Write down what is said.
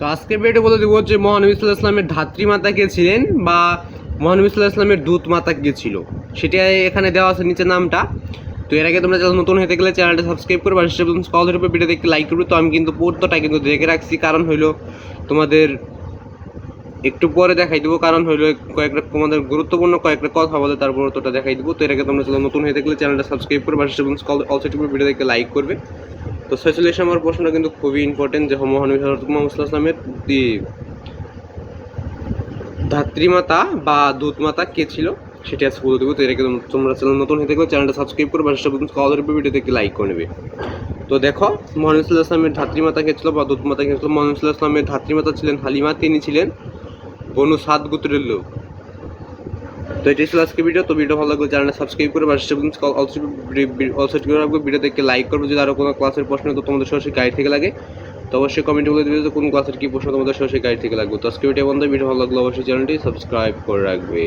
তো আজকে ভিডিও বলে দেবো যে মহানবী সাল্লাহ ইসলামের ধাত্রী মাতা কে ছিলেন বা মহানবী সাল্লাহ ইসলামের দূত মাতা কে ছিল। সেটা এখানে দেওয়া আছে নিচে নামটা। তো এর আগে তোমরা যারা নতুন হতে গেলে চ্যানেলটা সাবস্ক্রাইব করবে আর কলের উপর ভিডিও দেখতে লাইক করবে। তো আমি কিন্তু পুরোটা কিন্তু দেখে রাখছি। কারণ হইল তোমাদের একটু পরে দেখাই দেবো। কারণ হইল কয়েকটা তোমাদের গুরুত্বপূর্ণ কয়েকটা কথা বলে তারপর তোটা দেখাই দেবো। তো এর আগে তোমরা যারা নতুন হয়ে থাকলে চ্যানেলটা সাবস্ক্রাইব করবে আর অলসো ভিডিও দেখতে লাইক করবে। তো সৈসুল ইসলামের প্রশ্নটা কিন্তু খুবই ইম্পর্টেন্ট যে মহানবী হজরত মোহাম্মদ ওয়াসাল্লামের ধাত্রীমাতা বা দুধমাতা কে ছিল, সেটি আজকে বলে দেবো। তো আগে তোমরা চ্যানেল নতুন হয়ে থাকলে চ্যানেলটা সাবস্ক্রাইব করবে, আর কলের উপর ভিডিও দেখতে লাইক করে নেবে। তো দেখো, মহানবী সাল্লাহ ইসলামের ধাত্রীমাতা কে ছিল বা দুধমাতা কে ছিল? মহানবী সাল্লাহ ইসলামের ধাত্রীমাতা ছিলেন হালিমা। তিনি ছিলেন বনু সাত গোত্রের লোক। তো এটাই ছিল আজকে ভিডিও তো ভিডিও ভালো লাগলে চ্যানেলটা সাবস্ক্রাইব করে পাশে অলসো অলসো রাখবে ভিডিও দেখে লাইক করবে। যদি আরও কোনো ক্লাসের প্রশ্ন তো তোমাদের সরাসরি গাইড থেকে লাগে। তো অবশ্যই কমেন্টে বলে দিবে যে কোন ক্লাসের কী প্রশ্ন তোমাদের সরাসরি গাইড থেকে লাগবে। তো আজকে ভিডিও বন্ধ ভিডিও ভালো লাগলে অবশ্যই চ্যানেলটি সাবস্ক্রাইব করে রাখবে।